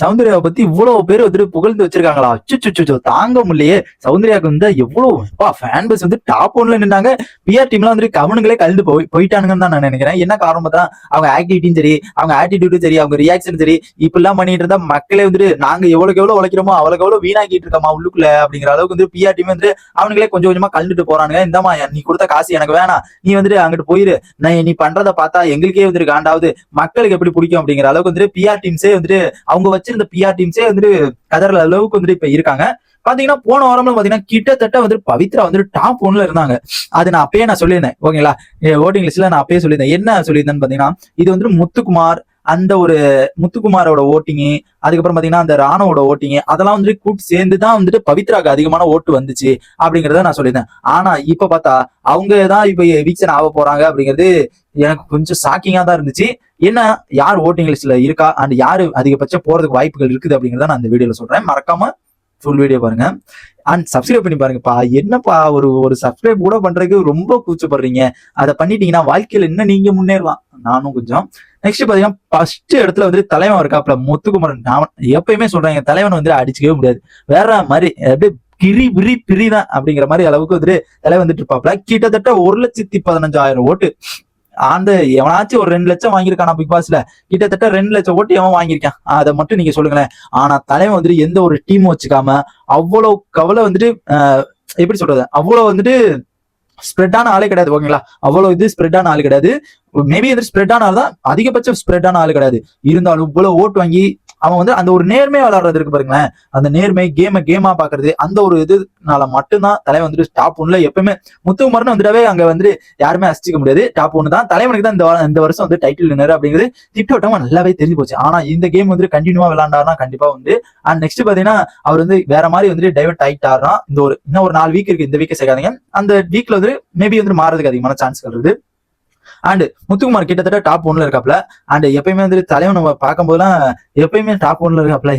சௌந்தர்யாவை பத்தி இவ்வளவு பேர் வந்துட்டு புகழ்ந்து வச்சிருக்காங்களா? அச்சுச்சுச்சோ தாங்க முடியலையே. சௌந்தர்யாவுக்கு வந்து எவ்வளவு ஃபேன் பேஸ் வந்து டாப் ஒன்ல நின்றாங்க பிஆர் டீம்ல வந்துட்டு கவனங்களே கலந்து போய் போயிட்டானுங்கன்னு தான் நான் நினைக்கிறேன். என்ன காரணம் பார்த்தா அவங்க ஆக்டிவிட்டியும் சரி அவங்க ஆட்டிடியூடும் சரி அவங்க ரியாக்ஷன் சரி இப்படிலாம் பண்ணிட்டு இருந்தா மக்களே வந்துட்டு நாங்க எவ்வளவுக்கு எவ்வளவு உழைக்கிறோமோ அவ்வளவுக்கு எவ்வளவு வீணாக்கிட்டு இருக்கோமா உள்ளுக்குள்ள அப்படிங்கிற அளவுக்கு வந்து பிஆர் டீம் வந்து அவனுங்களே கொஞ்சம் கொஞ்சமா கலந்துட்டு போறானுங்க. இந்தமா நீ கொடுத்த காசு எனக்கு வேணாம். நீ வந்துட்டு அங்கிட்டு போயிரு. நான் நீ பண்றத பார்த்தா எங்களுக்கே வந்துட்டு காண்டாவது மக்களுக்கு எப்படி பிடிக்கும் அப்படிங்கிற அளவுக்கு வந்துட்டு பிஆர் டீம்ஸே வந்துட்டு அவங்க வச்சிருந்த பிஆர் டீம்ஸே வந்துட்டு கதற அளவுக்கு வந்துட்டு இப்ப இருக்காங்க. பாத்தீங்கன்னா போன வாரம்ல பாத்தீங்கன்னா கிட்டத்தட்ட வந்து பவித்ரா வந்துட்டு டாப் ஒன்ல இருந்தாங்க. அது நான் அப்பயே நான் சொல்லியிருந்தேன் ஓகேங்களா? ஓட்டிங் லிஸ்ட்ல நான் அப்பயே சொல்லியிருந்தேன். என்ன சொல்லியிருந்தேன்னு பாத்தீங்கன்னா இது வந்து முத்துக்குமார் அந்த ஒரு முத்துக்குமாரோட ஓட்டிங்கு அதுக்கப்புறம் பாத்தீங்கன்னா அந்த ராணுவோட ஓட்டிங்கு அதெல்லாம் வந்துட்டு கூட்டு சேர்ந்து தான் வந்துட்டு பவித்ராக்கு அதிகமான ஓட்டு வந்துச்சு அப்படிங்கறத நான் சொல்லியிருந்தேன். ஆனா இப்ப பார்த்தா அவங்க தான் இப்ப வீச்சன் ஆக போறாங்க அப்படிங்கிறது எனக்கு கொஞ்சம் ஷாக்கிங்கா தான் இருந்துச்சு. என்ன யார் ஓட்டிங் லிஸ்ட்ல இருக்கா? அண்ட் யாரு அதிகபட்சம் போறதுக்கு வாய்ப்புகள் இருக்குது அப்படிங்கறத நான் அந்த வீடியோல சொல்றேன். மறக்காம ஃபுல் வீடியோ பாருங்க. அண்ட் சப்ஸ்கிரைப் பண்ணி பாருங்கப்பா. என்னப்பா ஒரு ஒரு சப்ஸ்கிரைப் கூட பண்றதுக்கு ரொம்ப கூச்சப்படுறீங்க. அதை பண்ணிட்டீங்கன்னா வாழ்க்கையில இன்னும் நீங்க முன்னேறலாம். நானும் கொஞ்சம். நெக்ஸ்ட் பாத்தீங்கன்னா ஃபர்ஸ்ட் இடத்துல வந்து தலைவன் இருக்காப்ல முத்துக்குமரன். நான் எப்பயுமே சொல்றாங்க தலைவன் வந்து அடிச்சுக்கவே முடியாது. வேற மாதிரி அப்படியே கிரி விரி பிரிதான் அப்படிங்கிற மாதிரி அளவுக்கு வந்துட்டு தலைவன் வந்துட்டு இருப்பாப்ல கிட்டத்தட்ட ஒரு லட்சத்தி பதினஞ்சாயிரம் ஓட்டு. அந்த எவனாச்சும் ஒரு ரெண்டு லட்சம் வாங்கியிருக்கானா பிக் பாஸ்ல கிட்டத்தட்ட ரெண்டு லட்சம் ஓட்டு எவன் வாங்கியிருக்கான்? அதை மட்டும் நீங்க சொல்லுங்களேன். ஆனா தலைவன் வந்துட்டு எந்த ஒரு டீம் வச்சுக்காம அவ்வளவு கவலை வந்துட்டு ஆஹ், எப்படி சொல்றது? அவ்வளவு வந்துட்டு ஸ்ப்ரெட்டான ஆளே கிடையாது ஓகேங்களா? அவ்வளவு இது ஸ்ப்ரெட்டான ஆள் கிடையாது. மேபி வந்து ஸ்ப்ரெட்டான ஆள் தான் அதிகபட்சம் ஸ்ப்ரெட்டான ஆள் கிடையாது. இருந்தாலும் இவ்வளவு ஓட்டு வாங்கி அவன் வந்து அந்த ஒரு நேர்மையா விளையாடுறது இருக்கு பாருங்களேன். அந்த நேர்மை கேமை கேமா பாக்குறது அந்த ஒரு இதுனால மட்டும்தான் தலைவன் வந்துட்டு டாப் ஒன்ல எப்பவுமே முத்துக்குமரன் வந்துட்டாவே அங்க வந்து யாருமே அசிச்சிக்க முடியாது. டாப் ஒன்னு தான் தலைவனுக்கு தான் இந்த இந்த வருஷம் வந்து டைட்டில் வின்னர் அப்படிங்கிறது திட்டவட்டமா நல்லாவே தெரிஞ்சு போச்சு. ஆனா இந்த கேம் வந்து கண்டினியூவா விளாண்டாருன்னா கண்டிப்பா வந்து அண்ட் நெக்ஸ்ட் பாத்தீங்கன்னா அவர் வந்து வேற மாதிரி வந்துட்டு டைவர்ட் ஆயிட்டாருன்னா இந்த ஒரு இன்னும் ஒரு நாலு வீக் இருக்கு. இந்த வீக்கை சேர்க்காதீங்க. அந்த வீக்ல வந்து மேபி வந்து மாறதுக்கு அதிகமான சான்ஸ்கள் இருக்கு அண்ட் முத்துக்குமார் கிட்டத்தட்ட டாப் ஒன்ல இருக்காப்ல. அண்ட் எப்பயுமே வந்து தலைவன் நம்ம பார்க்கும்போதெல்லாம் எப்பயுமே டாப் ஒன்ல இருக்காப்ல.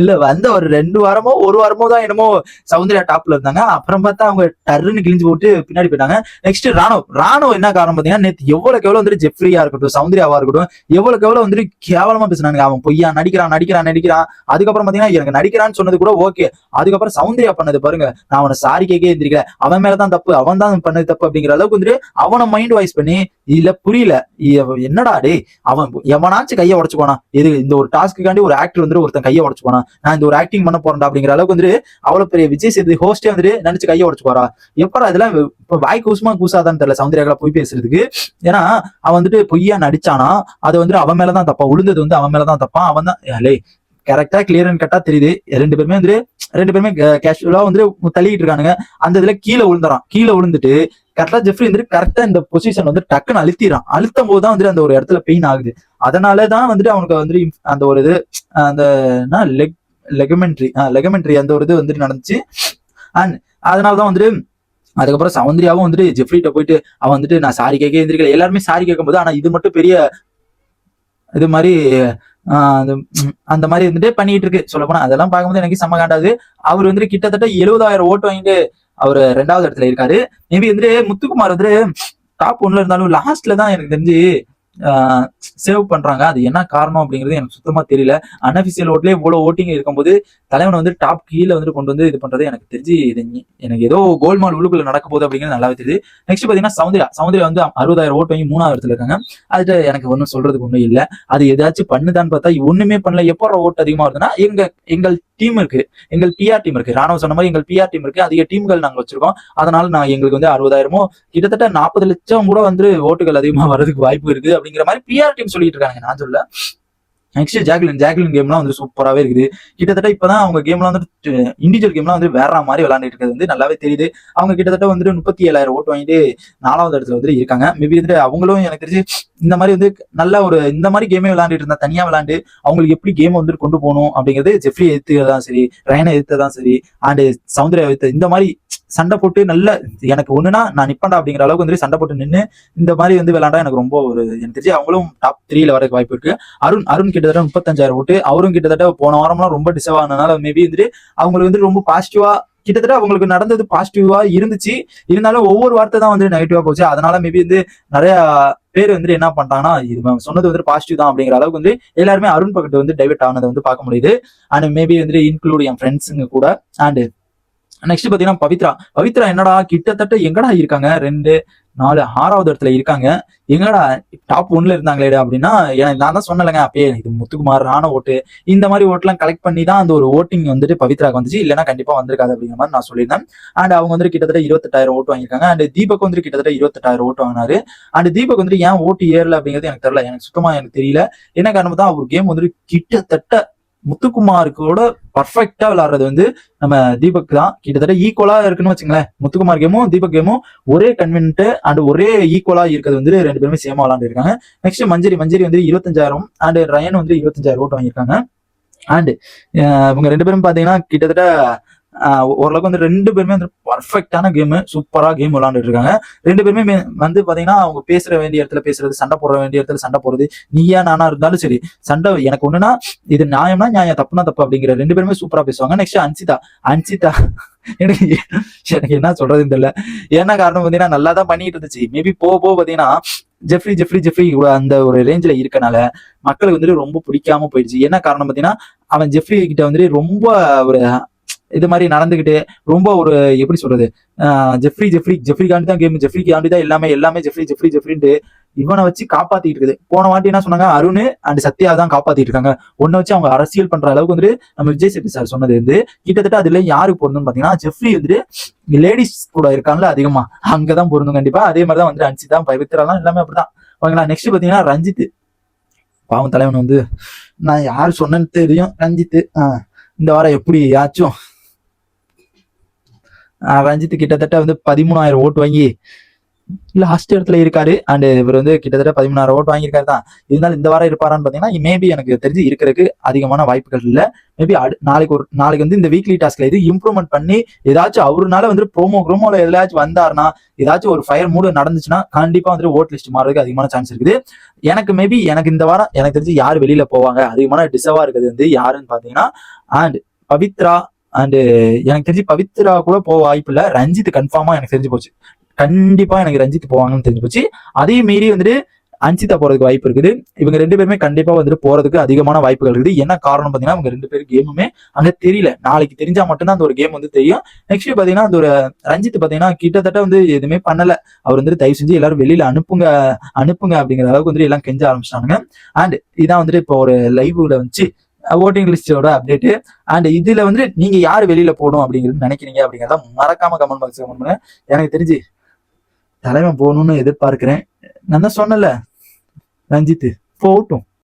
இல்ல வந்த ஒரு ரெண்டு வாரமோ ஒரு வாரமோ தான் என்னமோ சௌந்தர்யா டாப்ல இருந்தாங்க. அப்புறம் பார்த்தா அவங்க டர்ன்னு கிழிஞ்சு போட்டு பின்னாடி போயிட்டாங்க. நெக்ஸ்ட் ராணுவ ராணுவ என்ன காரணம் பாத்தீங்கன்னா நேத்து எவ்வளவுக்கு எவ்வளவு வந்துட்டு ஜெஃப்ரியா இருக்கட்டும் சௌந்தர்யாவா இருக்கட்டும் எவ்வளவுக்கு எவ்வளவு வந்துட்டு கேவலமா பேசுனாங்க அவன் பொய்யா நடிக்கிறான் நடிக்கிறான் நடிக்கிறான். அதுக்கப்புறம் பாத்தீங்கன்னா எனக்கு நடிக்கிறான்னு சொன்னது கூட ஓகே அதுக்கப்புறம் சௌந்தர்யா பண்ணது பாருங்க. நான் அவனை சாரி கேட்கே எந்திரிக்கல. அவன் மேலதான் தப்பு அவன் தான் பண்ணது தப்பு அப்படிங்கிற அளவுக்கு வந்துட்டு அவனை மைண்ட் வாய்ஸ் பண்ணி இல்ல புரியல. என்னடா டேய் அவன் எவனாச்சும் கையை உடச்சுக்கோனா இது இந்த ஒரு டாஸ்க்குக்காண்டி ஒரு ஆக்டர் வந்துட்டு ஒருத்தன் கையை உடச்சுக்கோனா நான் இந்த ஒரு ஆக்டிங் பண்ண போறேன்டா அப்படிங்கிற அளவுக்கு வந்துட்டு அவ்வளவு பெரிய விஜய் சேது ஹோஸ்டே வந்துட்டு நினைச்சு கையை உடச்சுக்கோரா எப்படா இதெல்லாம் இப்ப வாய் கூசுமா கூசாதான்னு தெரியல சௌந்தர்யாக்கள போய் பேசுறதுக்கு. ஏன்னா அவன் வந்துட்டு பொய்யா நடிச்சானா அது வந்துட்டு அவன் மேலதான் தப்பா. உளுந்தது வந்து அவன் மேலதான் தப்பா. அவன் தான் லே கரெக்டா கிளியர்னு கட்டா தெரியுது. ரெண்டு பேருமே வந்துட்டு ரெண்டு பேருமே கேஷுவலா வந்து தள்ளிக்கிட்டு இருக்கானுங்க. அந்த இதுல கீழே விழுந்துறான் கீழே விழுந்துட்டு கரெக்டா ஜெஃப்ரி வந்துட்டு கரெக்டா இந்த பொசிஷன் வந்து டக்குன்னு அழுத்திறான். அழுத்தும் போதுதான் வந்துட்டு அந்த ஒரு இடத்துல பெயின் ஆகுது. அதனாலதான் வந்துட்டு அவனுக்கு வந்துட்டு அந்த ஒரு இது அந்த லெக் லெகமெண்ட்ரி லெகமெண்ட்ரி அந்த ஒரு இது வந்துட்டு நடந்துச்சு. அண்ட் அதனாலதான் வந்துட்டு அதுக்கப்புறம் சௌந்தர்யாவும் வந்துட்டு ஜெஃப்ரிட்ட போயிட்டு அவன் வந்துட்டு நான் சாரி கேட்க எந்திரிக்கல. எல்லாருமே சாரி கேட்கும்போது ஆனா இது மட்டும் பெரிய இது மாதிரி ஆஹ் அந்த மாதிரி வந்துட்டு பண்ணிட்டு இருக்கு. சொல்ல போனா அதெல்லாம் பார்க்கும்போது எனக்கு செம்ம காண்டாது அவர் வந்துட்டு கிட்டத்தட்ட எழுபதாயிரம் ஓட்டு வாங்கிட்டு அவர் ரெண்டாவது இடத்துல இருக்காரு. மேபி வந்துட்டு முத்துக்குமார் வந்துட்டு டாப் ஒன்ல இருந்தாலும் லாஸ்ட்ல தான் எனக்கு தெரிஞ்சு சேவ் பண்றாங்க. அது என்ன காரணம் அப்படிங்கிறது எனக்கு சுத்தமா தெரியல. அன்அபிஷியல் ஓட்லயே இவ்வளவு ஓட்டிங் இருக்கும்போது தலைவனை வந்து டாப் கீழே வந்துட்டு கொண்டு வந்து இது பண்றது எனக்கு தெரிஞ்சு இது எனக்கு ஏதோ கோல்மால் உள்ளுக்குள்ள நடக்க போகுது அப்படிங்கிறது நல்லாவே தெரியுது. நெக்ஸ்ட் பாத்தீங்கன்னா சவுந்தர்யா. சவுந்தர்யா வந்து அறுபதாயிரம் ஓட்டு வாங்கி மூணாவது இடத்துல இருக்காங்க. அதுட்டு எனக்கு ஒன்றும் சொல்றதுக்கு ஒன்றும் இல்லை. அது ஏதாச்சும் பண்ணுதான்னு பார்த்தா ஒண்ணுமே பண்ணல. எப்போ ஓட்டு அதிகமா வருதுன்னா எங்க எங்கள் டீம் இருக்கு. எங்கள் பிஆர் டீம் இருக்கு. ராணுவ சொன்ன மாதிரி எங்கள் பிஆர் டீம் இருக்கு. அதிக டீம்கள் நாங்க வச்சிருக்கோம். அதனால நான் எங்களுக்கு வந்து அறுபதாயிரமோ கிட்டத்தட்ட நாற்பது லட்சம் கூட வந்து ஓட்டுகள் அதிகமா வரதுக்கு வாய்ப்பு இருக்கு அப்படிங்கிற மாதிரி பிஆர் டீம் சொல்லிட்டு இருக்காங்க நான் சொல்ல நெக்ஸ்ட் ஜாக்லின் ஜாக்லின் கேம்லாம் வந்து சூப்பராகவே இருக்குது. கிட்டத்தட்ட இப்பதான் அவங்க கேம்லாம் வந்துட்டு இண்டிவிஜுவல் கேம்லாம் வந்து வேற மாதிரி விளையாண்டுட்டு இருக்கிறது வந்து நல்லாவே தெரியுது. அவங்க கிட்டத்தட்ட வந்துட்டு முப்பத்தி ஏழாயிரம் ஓட்டு வாங்கிட்டு நாலாவது இடத்துல வந்து இருக்காங்க. மேபி வந்துட்டு அவங்களும் எனக்கு தெரிஞ்சு இந்த மாதிரி வந்து நல்ல ஒரு இந்த மாதிரி கேமே விளாண்டுட்டு இருந்தா தனியா விளையாண்டு அவங்களுக்கு எப்படி கேம் வந்துட்டு கொண்டு போகணும் அப்படிங்கிறது ஜெஃப்ரி எதிர்த்துதான் சரி ரயனை எதிர்த்ததான் சரி அண்ட் சவுந்தர்யா எதிர்த்து இந்த மாதிரி சண்டை போட்டு நல்ல எனக்கு ஒண்ணுனா நான் நிப்பண்டா அப்படிங்கிற அளவுக்கு வந்து சண்டை போட்டு நின்று இந்த மாதிரி வந்து விளாண்டா எனக்கு ரொம்ப ஒரு எனக்கு தெரிஞ்சு அவங்களும் டாப் த்ரீல வரக்கு வாய்ப்பு இருக்கு. அருண் அருண் கிட்டத்தட்ட முப்பத்தஞ்சாயிரம் ஓட்டு. அவரும் கிட்டத்தட்ட போன வாரம்லாம் ரொம்ப டிசர்வ் ஆனதுனால மேபி வந்துட்டு அவங்களுக்கு வந்து ரொம்ப பாசிட்டிவா கிட்டத்தட்ட அவங்களுக்கு நடந்தது பாசிட்டிவா இருந்துச்சு. இருந்தாலும் ஒவ்வொரு வார்த்தை தான் வந்து நெகட்டிவா போச்சு. அதனால மேபி வந்து நிறைய பேர் வந்து என்ன பண்றாங்கன்னா இது சொன்னது வந்து பாசிட்டிவ் தான் அப்படிங்கிற அளவுக்கு வந்து எல்லாருமே அருண் பக்கத்து வந்து டைவர்ட் ஆனதை வந்து பார்க்க முடியுது. அண்ட் மேபி வந்து இன்க்ளூட் என் ஃப்ரெண்ட்ஸுங்க கூட. அண்ட் நெக்ஸ்ட் பாத்தீங்கன்னா பவித்ரா. பவித்ரா என்னடா? கிட்டத்தட்ட எங்கடா இருக்காங்க? ரெண்டு நாலு ஆறாவது இடத்துல இருக்காங்க. எங்கடா? டாப் ஒன்ல இருந்தாங்களே அப்படின்னா நான் தான் சொன்னலைங்க அப்பயே இது முத்துக்குமார் ராண ஓட்டு. இந்த மாதிரி ஓட்டுலாம் கலெக்ட் பண்ணி தான் அந்த ஒரு ஓட்டிங் வந்துட்டு பவித்ராக்கு வந்துச்சு. இல்லைன்னா கண்டிப்பா வந்திருக்காது அப்படிங்கிற மாதிரி நான் சொல்லியிருந்தேன். அண்ட் அவங்க வந்து கிட்டத்தட்ட இருபத்தெட்டாயிரம் ஓட்டு வாங்கியிருக்காங்க. அண்ட் தீபக் வந்து கிட்டத்தட்ட இருபத்தெட்டாயிரம் ஓட்டு வாங்கினாரு. அண்ட் தீபக் வந்துட்டு ஏன் ஓட்டு ஏறல அப்படிங்கிறது எனக்கு தெரியல. எனக்கு சுத்தமா எனக்கு தெரியல. என்ன காரணம் தான் அவர் கேம் வந்துட்டு கிட்டத்தட்ட முத்துக்குமாருக்கோட பர்ஃபெக்டா விளாடுறது வந்து நம்ம தீபக் தான். கிட்டத்தட்ட ஈக்குவலா இருக்குன்னு வச்சுங்களேன். முத்துக்குமார் கேமும் தீபக் கேமும் ஒரே கன்வென்ட் அண்ட் ஒரே ஈக்குவலா இருக்கிறது வந்து ரெண்டு பேருமே சேமா விளாண்டு இருக்காங்க. நெக்ஸ்ட் மஞ்சரி மஞ்சரி வந்து இருபத்தஞ்சாயிரம் அண்ட் ரயன் வந்து இருபத்தஞ்சாயிரம் ஓட்டு வாங்கியிருக்காங்க. அண்ட் இவங்க ரெண்டு பேரும் பாத்தீங்கன்னா கிட்டத்தட்ட ஓரளவுக்கு வந்து ரெண்டு பேருமே வந்து பர்ஃபெக்டான கேம் சூப்பராக கேம் விளாண்டுட்டு இருக்காங்க ரெண்டு பேருமே வந்து பார்த்தீங்கன்னா அவங்க பேசுற வேண்டிய இடத்துல பேசுறது சண்டை போட வேண்டிய இடத்துல சண்டை போடுறது நீயா நானா இருந்தாலும் சரி சண்டை எனக்கு ஒண்ணுன்னா இது நியாயம்னா நியாயம் தப்புனா தப்பு அப்படிங்கிற ரெண்டு பேருமே சூப்பரா பேசுவாங்க. நெக்ஸ்ட் அன்சிதா அன்சிதா எனக்கு எனக்கு என்ன சொல்றதுன்னு தெரியல. என்ன காரணம் பார்த்தீங்கன்னா நல்லா தான் பண்ணிட்டு இருந்துச்சு மேபி போக போக பார்த்தீங்கன்னா ஜெஃப்ரி ஜெஃப்ரி ஜெஃப்ரி அந்த ஒரு ரேஞ்சில் இருக்கனால மக்களுக்கு வந்துட்டு ரொம்ப பிடிக்காம போயிடுச்சு. என்ன காரணம் பார்த்தீங்கன்னா அவன் ஜெஃப்ரி கிட்ட வந்துட்டு ரொம்ப ஒரு இது மாதிரி நடந்துகிட்டு ரொம்ப ஒரு எப்படி சொல்றது? ஜெஃப்ரி ஜெஃப்ரி ஜெஃப்ரிக்காண்டி தான் கேம் ஜெஃப்ரி காண்டி தான் எல்லாமே எல்லாமே ஜெஃப்ரி ஜெஃப்ரி ஜெஃப்ரின்ட்டு இவனை வச்சு காப்பாத்திட்டு இருக்குது. போன வாட்டி என்ன சொன்னாங்க? அருண் அண்ட் சத்யா தான் காப்பாத்திட்டு இருக்காங்க. ஒன்ன வச்சு அவங்க அரசியல் பண்ற அளவுக்கு வந்துட்டு நம்ம விஜய் சேட்டி சார் சொன்னது வந்து கிட்டத்தட்ட அதுல யாருக்கு பொருந்தும்னு பாத்தீங்கன்னா ஜெஃப்ரி வந்துட்டு லேடிஸ் கூட இருக்காங்களா அதிகமா. அங்கதான் பொருந்தும் கண்டிப்பா. அதே மாதிரி தான் வந்து அன்சிதா பவித்ராலாம் எல்லாமே அப்படிதான். ஓகேங்களா? நெக்ஸ்ட் பாத்தீங்கன்னா ரஞ்சித். பாவம் தலைவன் வந்து நான் யார் சொன்னேன்னு தெரியும். ரஞ்சித். ஆஹ் இந்த வாரம் எப்படி யாச்சும் ரஞ்சித் கிட்டத்தட்ட வந்து பதிமூணாயிரம் ஓட்டு வாங்கி லாஸ்ட் இடத்துல இருக்காரு அண்ட் இவர் வந்து கிட்டத்தட்ட பதிமூணாயிரம் ஓட்டு வாங்கியிருக்காரு தான். இருந்தாலும் இந்த வாரம் இருப்பாரான்னு பாத்தீங்கன்னா மேபி எனக்கு தெரிஞ்சு இருக்கிறதுக்கு அதிகமான வாய்ப்புகள் இல்லை. மேபி நாளைக்கு ஒரு நாளைக்கு வந்து இந்த வீக்லி டாஸ்க்ல இது இம்ப்ரூவ்மெண்ட் பண்ணி ஏதாச்சும் அவருனால வந்து ப்ரோமோ க்ரோமோல எதாச்சும் வந்தாருன்னா ஏதாச்சும் ஒரு ஃபயர் மூடு நடந்துச்சுன்னா கண்டிப்பா வந்து ஓட் லிஸ்ட் மாறதுக்கு அதிகமான சான்ஸ் இருக்குது. எனக்கு மேபி எனக்கு இந்த வாரம் எனக்கு தெரிஞ்சு யார் வெளியில போவாங்க அதிகமான டிசர்வா இருக்கிறது வந்து யாருன்னு பாத்தீங்கன்னா அண்ட் பவித்ரா அண்ட் uh, எனக்கு தெரிஞ்சு பவித்ரா கூட போக வாய்ப்பு இல்லை ரஞ்சித் கன்ஃபார்மா எனக்கு தெரிஞ்சு போச்சு. கண்டிப்பா எனக்கு ரஞ்சித் போவாங்கன்னு தெரிஞ்சு போச்சு. அதையும் மீறி வந்துட்டு அஞ்சிதா போறதுக்கு வாய்ப்பு இருக்குது. இவங்க ரெண்டு பேருமே கண்டிப்பா வந்துட்டு போறதுக்கு அதிகமான வாய்ப்புகள் இருக்குது. என்ன காரணம் பாத்தீங்கன்னா அவங்க ரெண்டு பேரும் கேமுமே அங்க தெரியல. நாளைக்கு தெரிஞ்சா மட்டும்தான் அந்த ஒரு கேம் வந்து தெரியும். நெக்ஸ்ட் பாத்தீங்கன்னா அந்த ஒரு ரஞ்சித் பாத்தீங்கன்னா கிட்டத்தட்ட வந்து எதுவுமே பண்ணல. அவர் வந்துட்டு தயவு செஞ்சு எல்லாரும் வெளியில அனுப்புங்க அனுப்புங்க அப்படிங்கிற அளவுக்கு வந்துட்டு எல்லாம் கெஞ்ச ஆரம்பிச்சிட்டாங்க அண்ட் இதான் வந்துட்டு இப்போ ஒரு லைவ்ல வச்சு ஓட்டிங் லிஸ்டோட அப்டேட்டு அண்ட் இதுல வந்து நீங்க யார் வெளியில போகணும் அப்படிங்கிறது நினைக்கிறீங்க அப்படிங்கிறத மறக்காம கமெண்ட் பாக்ஸ் கமெண்ட் பண்ணுங்க. எனக்கு தெரிஞ்சு தலைவன் போகணும்னு எதிர்பார்க்கிறேன். நான் தான் சொன்னல ரஞ்சித் போகட்டும்.